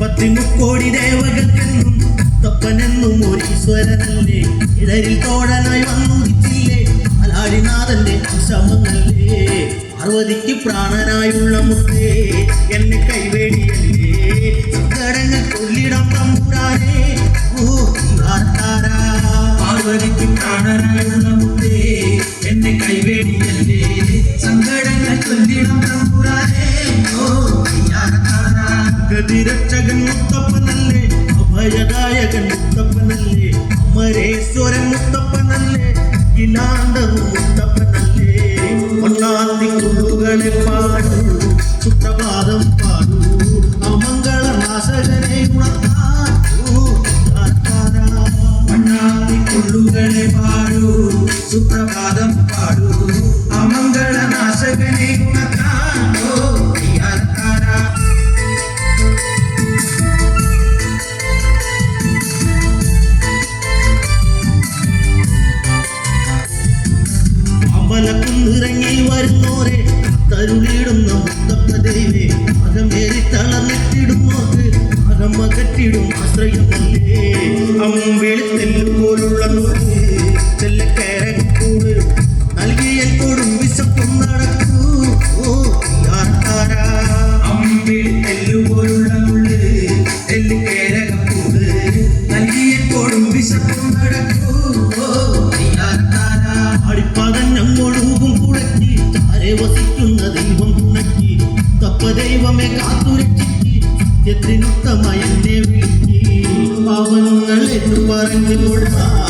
പത്തിമുക്കോടി ദേവകത്തെന്നും തപ്പനെന്നും ഒരു ഈശ്വരനല്ലേ ഇടരിൽ തോഴനായി വന്നുദിച്ചില്ലേ അലാടിനാഥന്റെ ശമനല്ലേ പാർവതിക്ക് പ്രാണനായുള്ള മുത്തേ എന്നെ കൈവേടിയല്ലേ? ഗതിരക്ഷകൻ മുത്തപ്പനല്ലേ അഭയദായകൻ മുത്തപ്പനല്ലേ അമരേശ്വരൻ മുത്തപ്പനല്ലേ ഇലാണ്ടവും മുത്തപ്പനല്ലേ ഒന്നാന്തി കുറുകളെ പാടൂ സുപ്രഭാതം പാടൂ അമംഗള നാശകനെ ഉണർത്താൻ ഓ ആർത്താരാ. മണ്ണാത്തി കൊള്ളുകളെ പാടൂ സുപ്രഭാതം പാടൂ അമ്പലക്കുന്നിറങ്ങി വരുന്നോരെ തരുളിയിടുന്ന മുത്തപ്പദേവേ അകമേറി തളർന്നിട്ടിടുന്നോർക്ക് അകമകറ്റിടും ആശ്രയമല്ലേ? അമ്പിളിത്തെല്ലു പോലുള്ള നൂറ് തെല്ലക്കയറക്കൂട് നൽകിയ കൊടും വിശപ്പും നടക്കൂ. ഓ യാർക്കാരാ അമ്പിൽ എല്ലുപോലുള്ള മുള്ള് എല്ല് കേരകപ്പൂട് നൽകിയ കൊടും വിശപ്പും നടക്കൂ. ദൈവമെ കാത്തുരക്ഷിക്ക്. സത്യത്തിനുത്തമായി എന്നെ വിളിക്ക് പാവങ്ങൾ എന്ന് പറഞ്ഞു കൊള്ളാം